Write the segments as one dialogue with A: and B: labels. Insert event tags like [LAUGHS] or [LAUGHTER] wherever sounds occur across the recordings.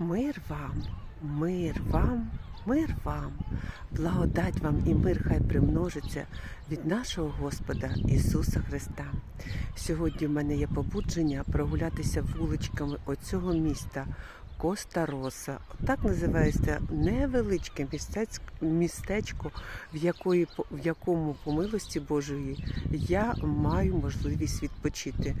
A: Мир вам, мир вам, мир вам, благодать вам і мир хай примножиться від нашого Господа Ісуса Христа. Сьогодні в мене є побудження прогулятися вуличками оцього міста Коста Роса. Так називається невеличке містечко, в, якої, в якому по милості Божої я маю можливість відпочити,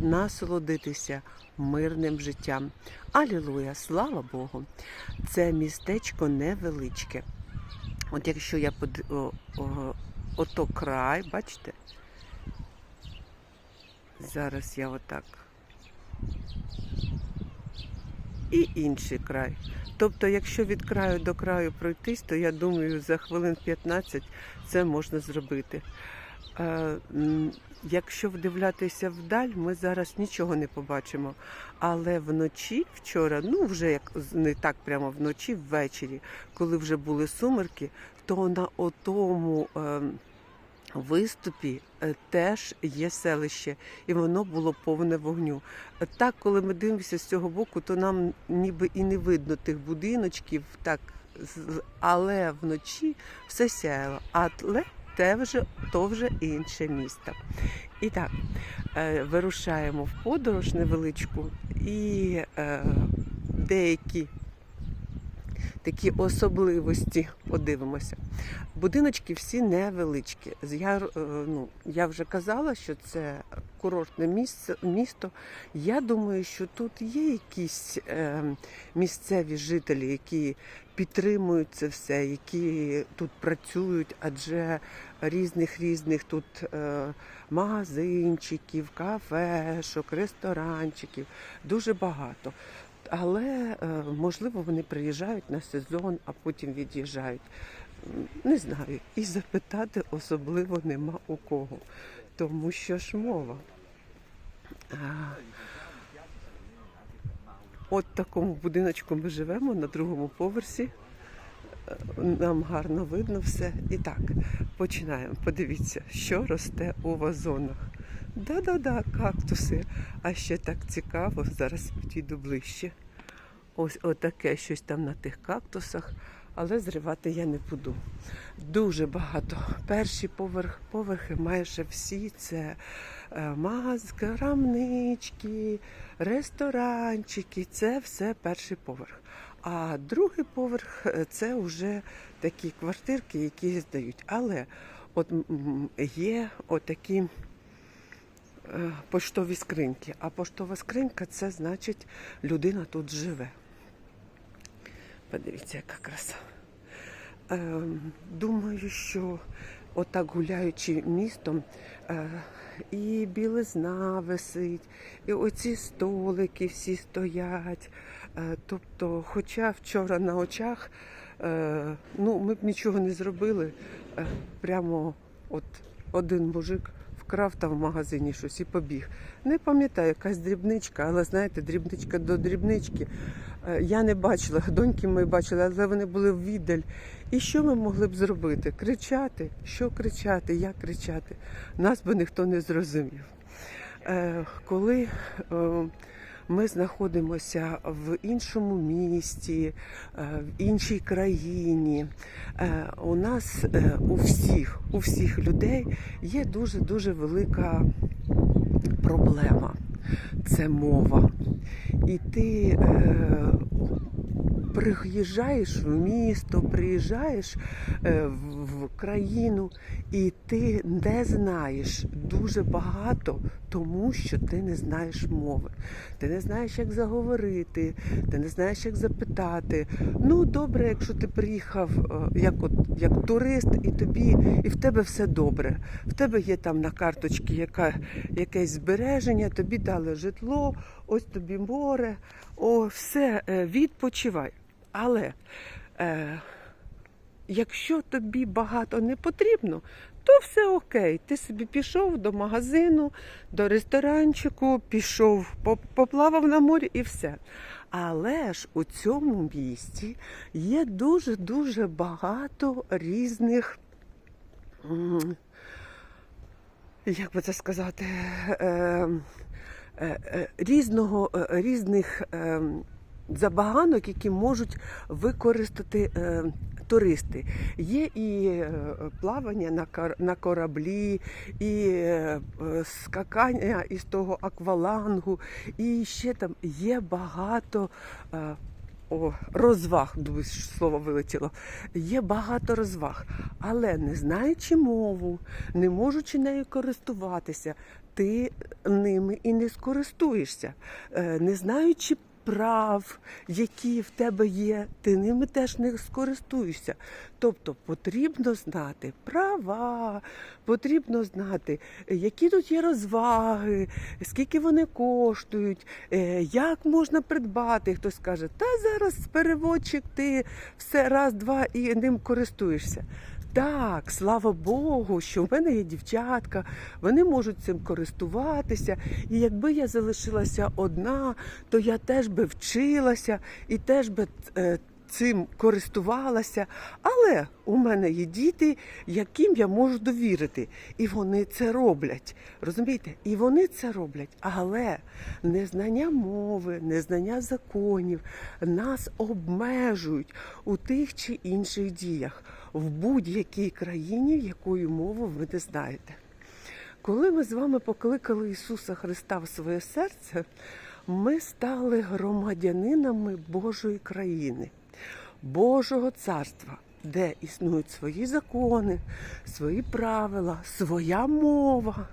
A: насолодитися мирним життям. Алілуя, слава Богу! Це містечко невеличке. От якщо я под... о, о, ото край, бачите? Зараз я отак. І інший край. Тобто, якщо від краю до краю пройтись, то я думаю, за хвилин 15 це можна зробити. Е, Якщо вдивлятися вдаль, ми зараз нічого не побачимо. Але вночі, вчора, ну вже як не так прямо вночі, ввечері, коли вже були сумерки, то на отому е, виступі е, теж є селище, і воно було повне вогню. Е, Так, коли ми дивимося з цього боку, то нам ніби і не видно тих будиночків, так, але вночі все сяяло. Але те вже, то вже інше місто. І так, е, вирушаємо в подорож невеличку і деякі такі особливості подивимося. Будиночки всі невеличкі. Я, е, ну, я вже казала, що це курортне місце, місто. Я думаю, що тут є якісь е, місцеві жителі, які підтримують це все, які тут працюють, адже різних різних тут е, магазинчиків, кафешок, ресторанчиків дуже багато. Але е, можливо вони приїжджають на сезон, а потім від'їжджають. Не знаю. І запитати особливо нема у кого. Тому що ж мова. От такому будиночку ми живемо на другому поверсі. Нам гарно видно все. І так, починаємо. Подивіться, що росте у вазонах. Да-да-да, кактуси. А ще так цікаво, зараз підійду ближче. Ось отаке щось там на тих кактусах, але зривати я не буду. Дуже багато. Перші поверх, поверхи майже всі це е, магаз, крамнички, ресторанчики. Це все перший поверх. А другий поверх е, це вже такі квартирки, які здають. Але от є отакі е, поштові скриньки. А поштова скринька це значить людина тут живе. Подивіться, яка краса. Е, думаю, що отак гуляючи містом, е, і білизна висить, і оці столики всі стоять. Е, тобто, хоча вчора на очах, е, ну, ми б нічого не зробили, е, прямо от один мужик вкрав там в магазині щось і побіг. Не пам'ятаю, якась дрібничка, але знаєте, дрібничка до дрібнички. Я не бачила, доньки мої бачили, але вони були в віддаль. І що ми могли б зробити? Кричати? Що кричати? Як кричати? Нас би ніхто не зрозумів. Коли ми знаходимося в іншому місті, е, в іншій країні, е, у нас е, у всіх, у всіх людей є дуже дуже велика проблема. Це мова. І ти приїжджаєш в місто, приїжджаєш е, в, країну, і ти не знаєш дуже багато, тому що ти не знаєш мови. Ти не знаєш, як заговорити, ти не знаєш, як запитати. Ну, добре, якщо ти приїхав е, як, от, як турист, і тобі, і в тебе все добре. В тебе є там на карточці яка, якесь збереження, тобі дали житло, ось тобі море, о, все, е, відпочивай. Але е, якщо тобі багато не потрібно, то все окей. Ти собі пішов до магазину, до ресторанчику, пішов, поплавав на морі і все. Але ж у цьому місті є дуже-дуже багато різних. Як би це сказати, е, різного, е, різних е, забаганок, які можуть використати е, туристи. Є і е, плавання на, кораблі, і е, е, скакання із того аквалангу, і ще там є багато. е, о, розваг, слово вилетіло. Є багато розваг, але не знаючи мову, не можучи нею користуватися, ти ними і не скористуєшся. Е, Не знаючи прав, які в тебе є, ти ними теж не скористуєшся. Тобто потрібно знати права, потрібно знати, які тут є розваги, скільки вони коштують, е, як можна придбати. Хтось каже, та зараз переводчик, ти все раз, два і ним користуєшся. Так, слава Богу, що в мене є дівчатка, вони можуть цим користуватися. І якби я залишилася одна, то я теж би вчилася і теж би е, цим користувалася. Але у мене є діти, яким я можу довірити. І вони це роблять. Розумієте? І вони це роблять. Але незнання мови, незнання законів нас обмежують у тих чи інших діях в будь-якій країні, якою мову ви не знаєте. Коли ми з вами покликали Ісуса Христа в своє серце, ми стали громадянинами Божої країни, Божого царства, де існують свої закони, свої правила, своя мова.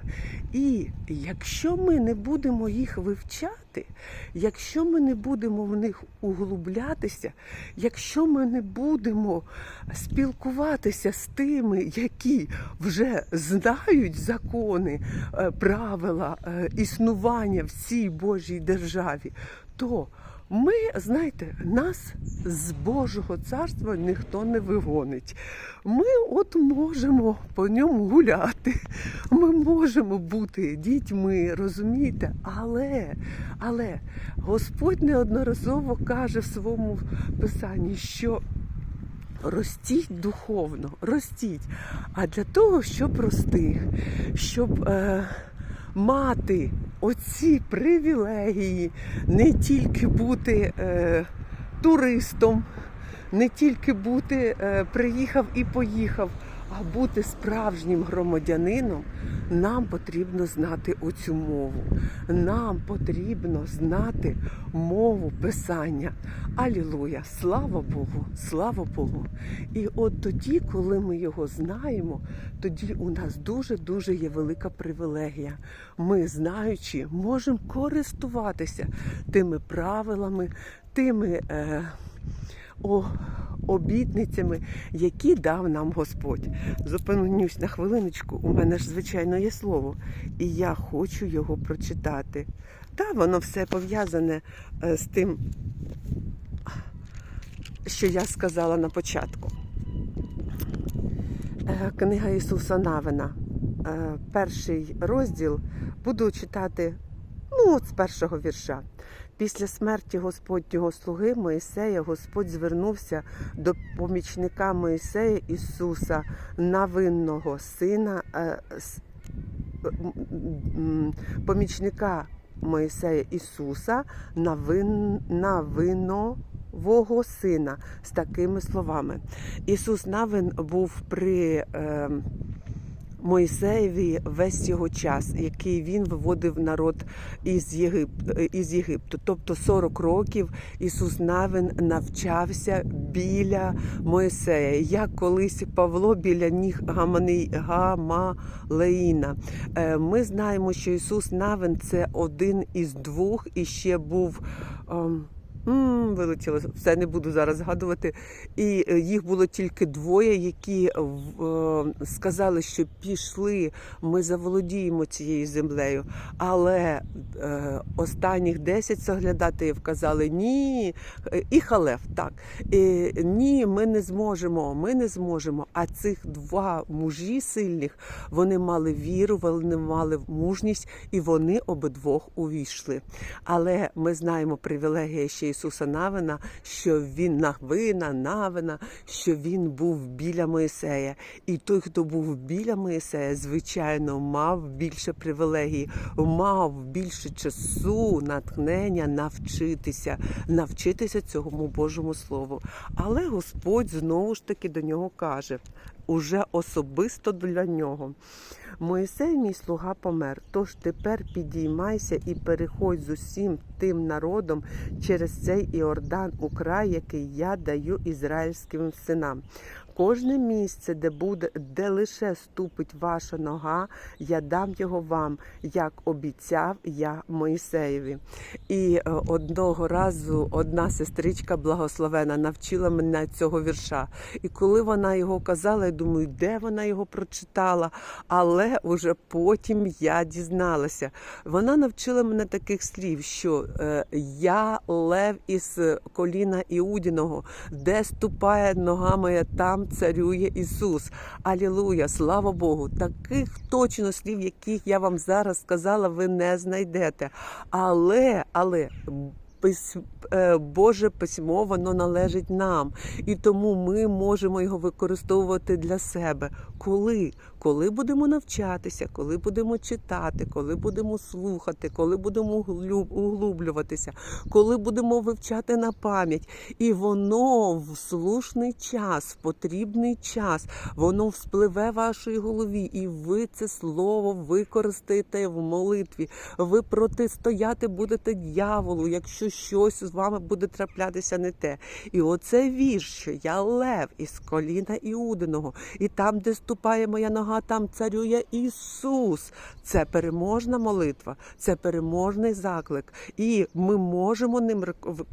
A: І якщо ми не будемо їх вивчати, якщо ми не будемо в них углублятися, якщо ми не будемо спілкуватися з тими, які вже знають закони, е, правила е, існування в цій Божій державі, то ми, знаєте, нас з Божого царства ніхто не вигонить. Ми от можемо по ньому гуляти, ми можемо бути дітьми, розумієте? Але, але Господь неодноразово каже в своєму писанні, що ростіть духовно, ростіть. А для того, щоб рости, щоб е, мати оці привілегії, не тільки бути е, туристом, не тільки бути е, приїхав і поїхав, а бути справжнім громадянином, нам потрібно знати оцю мову. Нам потрібно знати мову писання. Алілуя! Слава Богу! Слава Богу! І от тоді, коли ми його знаємо, тоді у нас дуже-дуже є велика привілегія. Ми, знаючи, можемо користуватися тими правилами, тими. Е, обітницями, які дав нам Господь. Зупинюсь на хвилиночку, у мене ж, звичайно, є слово, і я хочу його прочитати. Та воно все пов'язане е, з тим, що я сказала на початку. Е, Книга Ісуса Навина, е, перший розділ, буду читати ну, от з першого вірша. Після смерті Господнього слуги Моїсея Господь звернувся до помічника Моїсея Ісуса, навинного сина, е, помічника Моїсея Ісуса, навин, навинового сина, з такими словами. Ісус Навин був при. Е, Мойсеєві весь його час, який він виводив народ із, Єгип... із Єгипту. Тобто 40 років Ісус Навин навчався біля Мойсея, як колись Павло біля ніг Гамани... Гамалеїна. Е, Ми знаємо, що Ісус Навин це один із двох і ще був. М, вилетіло, все не буду зараз згадувати. І е, їх було тільки двоє, які е, сказали, що пішли, ми заволодіємо цією землею. Але е, останніх 10 соглядатаїв казали ні, і халев, так. Е, ні, ми не зможемо, ми не зможемо. А цих два мужі сильних вони мали віру, вони мали мужність, і вони обидвох увійшли. Але ми знаємо привілегія ще Ісуса Навина, що він Навина, Навина, що він був біля Моїсея. І той, хто був біля Моїсея, звичайно, мав більше привілегій, мав більше часу, натхнення навчитися, навчитися цьому Божому Слову. Але Господь знову ж таки до нього каже, уже особисто для нього. Моїсей, мій слуга, помер. Тож тепер підіймайся і переходь з усім тим народом через цей Іордан у край, який я даю ізраїльським синам. Кожне місце, де буде, де лише ступить ваша нога, я дам його вам, як обіцяв я Моїсеєві. І е, одного разу одна сестричка благословена навчила мене цього вірша. І коли вона його казала, я думаю, де вона його прочитала. Але уже потім я дізналася. Вона навчила мене таких слів, що е, я лев із коліна Іудіного, де ступає нога моя, там царює Ісус. Алілуя, слава Богу! Таких точно слів, яких я вам зараз сказала, ви не знайдете. Але, але. е, Боже письмо, воно належить нам, і тому ми можемо його використовувати для себе. Коли? Коли будемо навчатися, коли будемо читати, коли будемо слухати, коли будемо углублюватися, коли будемо вивчати на пам'ять. І воно в слушний час, в потрібний час, воно вспливе в вашій голові, і ви це слово використаєте в молитві. Ви протистояти будете дьяволу, якщо щось з вами буде траплятися не те. І оце вірш, що я лев із коліна Іудиного, і там, де ступає моя нога, там царює Ісус. Це переможна молитва, це переможний заклик. І ми можемо ним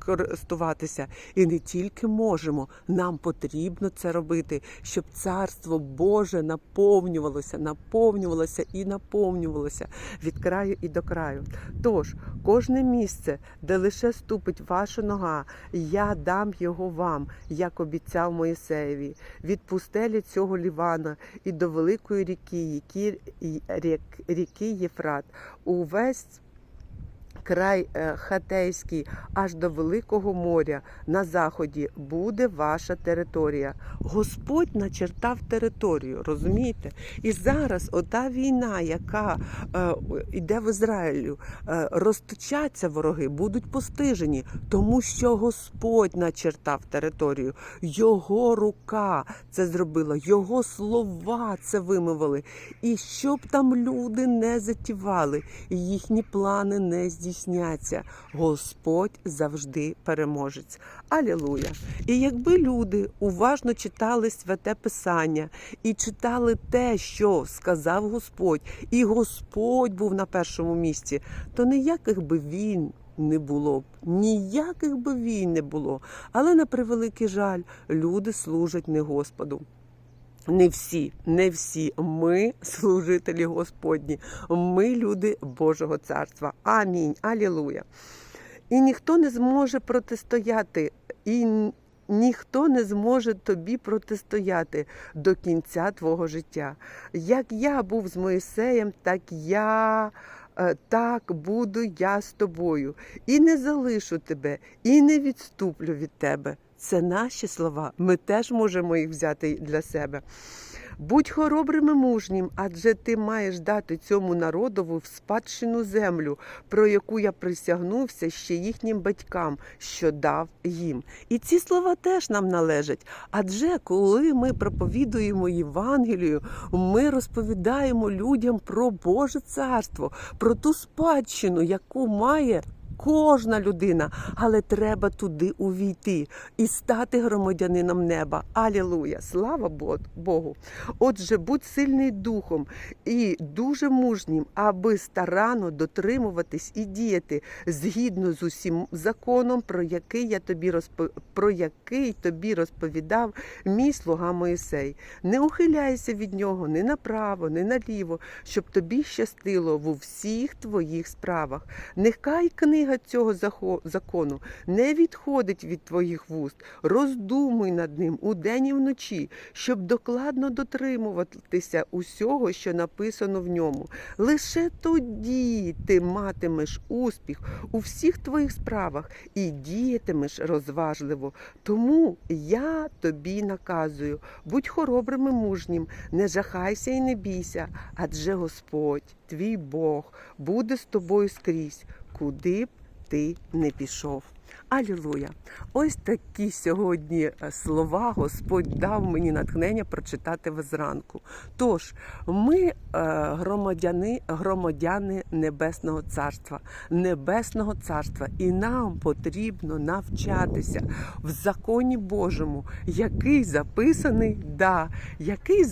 A: користуватися. І не тільки можемо, нам потрібно це робити, щоб царство Боже наповнювалося, наповнювалося і наповнювалося від краю і до краю. Тож, кожне місце, де лише ступить ваша нога, я дам його вам, як обіцяв Моїсеєві, від пустелі цього Лівана і до великої ріки, ріки Єфрат, увесь край е, Хатейський аж до Великого моря на заході буде ваша територія. Господь начертав територію, розумієте? І зараз ота війна, яка е, йде в Ізраїлю, е, розточаться вороги, будуть постижені, тому що Господь начертав територію, Його рука це зробила, Його слова це вимовили. І щоб там люди не затівали, їхні плани не здійсняться. Господь завжди переможець. Алілуя! І якби люди уважно читали святе Писання і читали те, що сказав Господь, і Господь був на першому місці, то ніяких би війн не було б, ніяких би війн не було. Але на превеликий жаль, люди служать не Господу. Не всі, не всі. Ми [LAUGHS] служителі Господні. Ми люди Божого царства. Амінь. Алілуя. І ніхто не зможе протистояти, і ніхто не зможе тобі протистояти до кінця твого життя. Як я був з Моїсеєм, так я. е, Так буду я з тобою, і не залишу тебе, і не відступлю від тебе. Це наші слова. Ми теж можемо їх взяти для себе. Будь хоробрим і мужнім, адже ти маєш дати цьому народову в спадщину землю, про яку я присягнувся ще їхнім батькам, що дав їм. І ці слова теж нам належать. Адже коли ми проповідуємо Євангелію, ми розповідаємо людям про Боже царство, про ту спадщину, яку має. Кожна людина, але треба туди увійти і стати громадянином неба. Алілуя! Слава Богу! Отже, будь сильний духом і дуже мужнім, аби старанно дотримуватись і діяти згідно з усім законом, про який я тобі розпо... про який тобі розповідав мій слуга Моїсей. Не ухиляйся від нього ні направо, ні наліво, щоб тобі щастило в усіх твоїх справах. Нехай книга книга цього закону не відходить від твоїх вуст. Роздумуй над ним удень і вночі, щоб докладно дотримуватися усього, що написано в ньому. Лише тоді ти матимеш успіх у всіх твоїх справах і діятимеш розважливо. Тому я тобі наказую, будь хоробрим і мужнім, не жахайся і не бійся, адже Господь, твій Бог, буде з тобою скрізь, куди б ти не пішов. Алілуя! Ось такі сьогодні е, слова Господь дав мені натхнення прочитати в зранку. Тож, ми е, громадяни, громадяни Небесного Царства, Небесного Царства, і нам потрібно навчатися в законі Божому, який записаний, да, який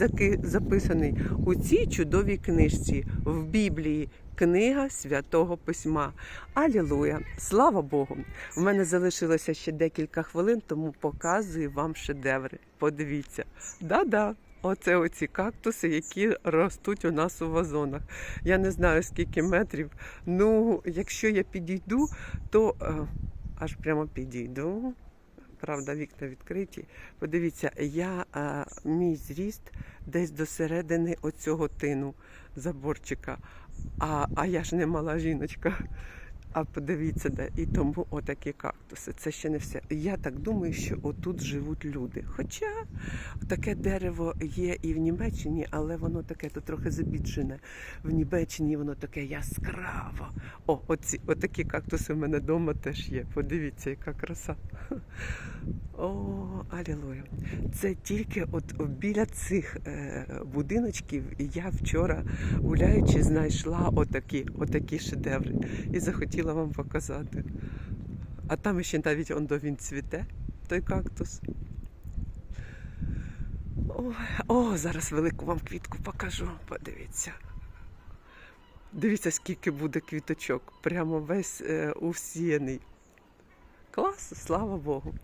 A: записаний у цій чудовій книжці в Біблії. Книга святого письма. Алілуя! Слава Богу! У мене залишилося ще декілька хвилин, тому показую вам шедеври. Подивіться. Да-да, оце оці кактуси, які ростуть у нас у вазонах. Я не знаю скільки метрів. Ну, якщо я підійду, то е, аж прямо підійду. Правда, вікна відкриті. Подивіться, я е, мій зріст десь до середини оцього тину заборчика. А, а я ж не мала жіночка. А подивіться, де і тому отакі кактуси. Це ще не все. Я так думаю, що отут живуть люди. Хоча таке дерево є і в Німеччині, але воно таке тут трохи забіджене. В Німеччині воно таке яскраве. О, оці, отакі кактуси в мене вдома теж є. Подивіться, яка краса. О, алілуя. Це тільки от біля цих е, будиночків я вчора гуляючи знайшла отакі, отакі шедеври і захотіла вам показати. А там ще навіть он він цвіте, той кактус. Ой, о, зараз велику вам квітку покажу. Подивіться. Дивіться, скільки буде квіточок. Прямо весь е, усіяний. Клас, слава Богу.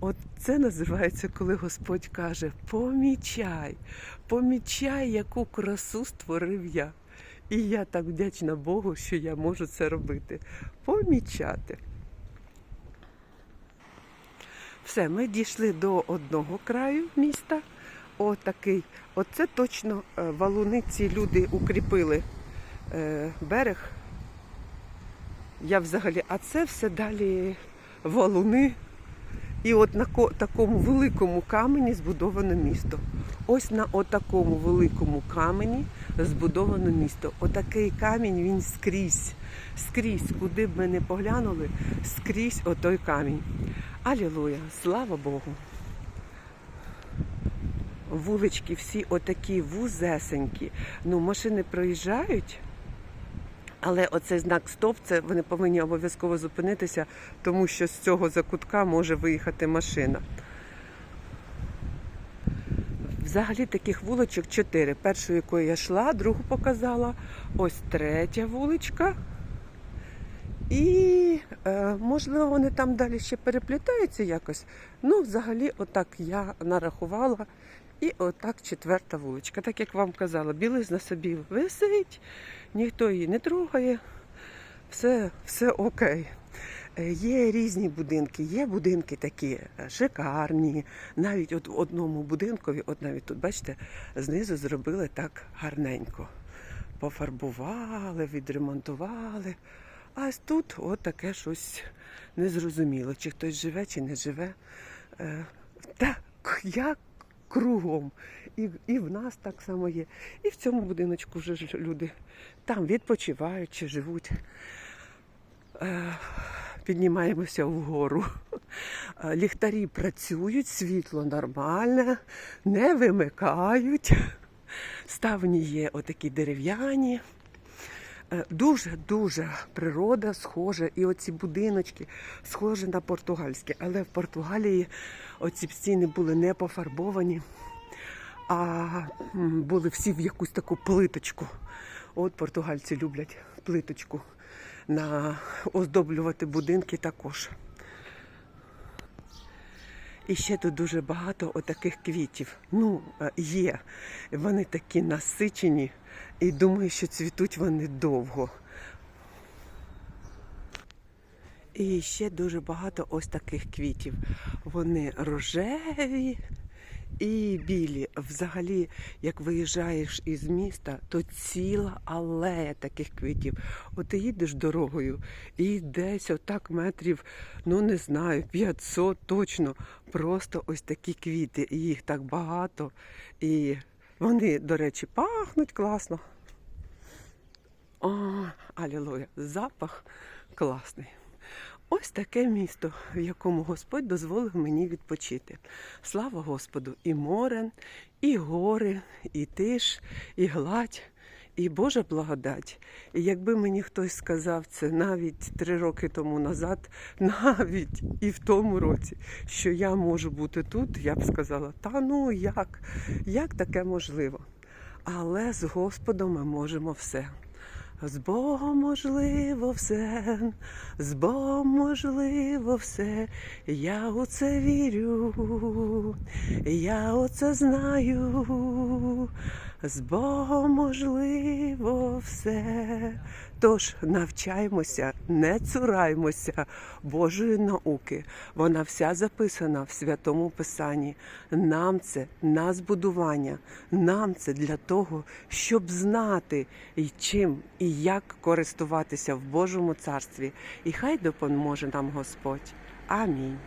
A: От це називається, коли Господь каже: помічай, помічай, яку красу створив я. І я так вдячна Богу, що я можу це робити. Помічати. Все, ми дійшли до одного краю міста. Отакий. Оце точно е, валуни ці люди укріпили е, берег. Я взагалі, а це все далі валуни. І от на ко- такому великому камені збудовано місто. Ось на отакому великому камені збудовано місто. Отакий камінь він скрізь, скрізь, куди б ми не поглянули, скрізь отой камінь. Алілуя, слава Богу. Вулички всі отакі вузесенькі. Ну, машини проїжджають. Але оцей знак стоп, це вони повинні обов'язково зупинитися, тому що з цього закутка може виїхати машина. Взагалі таких вуличок чотири. Першу, якою я йшла, другу показала. Ось третя вуличка. І, е, можливо, вони там далі ще переплітаються якось. Ну, взагалі, отак я нарахувала. І отак четверта вуличка. Так як вам казала, білизна собі висить, ніхто її не трогає, все, все окей. Е, Є різні будинки, є будинки такі е, шикарні. Навіть от в одному будинкові, от навіть тут, бачите, знизу зробили так гарненько. Пофарбували, відремонтували. А тут от таке щось незрозуміло, чи хтось живе, чи не живе. Е, Так, як кругом. І, і в нас так само є. І в цьому будиночку вже люди там відпочивають чи живуть. Піднімаємося вгору. [LAUGHS] Е, Ліхтарі працюють, світло нормальне, не вимикають. Ставні є отакі дерев'яні. Дуже-дуже природа схожа, і оці будиночки схожі на португальські. Але в Португалії оці стіни були не пофарбовані, а були всі в якусь таку плиточку. От португальці люблять плиточку на оздоблювати будинки також. І ще тут дуже багато отаких квітів. Ну, е, є. Вони такі насичені, і думаю, що цвітуть вони довго. І ще дуже багато ось таких квітів. Вони рожеві і білі. Взагалі, як виїжджаєш із міста, то ціла алея таких квітів. От ти їдеш дорогою і десь отак метрів, ну не знаю, 500 точно. Просто ось такі квіти. І їх так багато. І вони, до речі, пахнуть класно. О, алілуя, запах класний. Ось таке місто, в якому Господь дозволив мені відпочити. Слава Господу! І море, і гори, і тиш, і гладь, і Божа благодать. І якби мені хтось сказав це навіть три роки тому назад, [LAUGHS] навіть і в тому році, що я можу бути тут, я б сказала, та ну як, як таке можливо? Але з Господом ми можемо все. З Богом можливо все, з Богом можливо все. Я у це вірю, я у це знаю. З Богом можливо все. Тож навчаймося, не цураймося Божої науки. Вона вся записана в святому Писанні. Нам це на збудування, нам це для того, щоб знати, і чим і як користуватися в Божому царстві. І хай допоможе нам Господь. Амінь.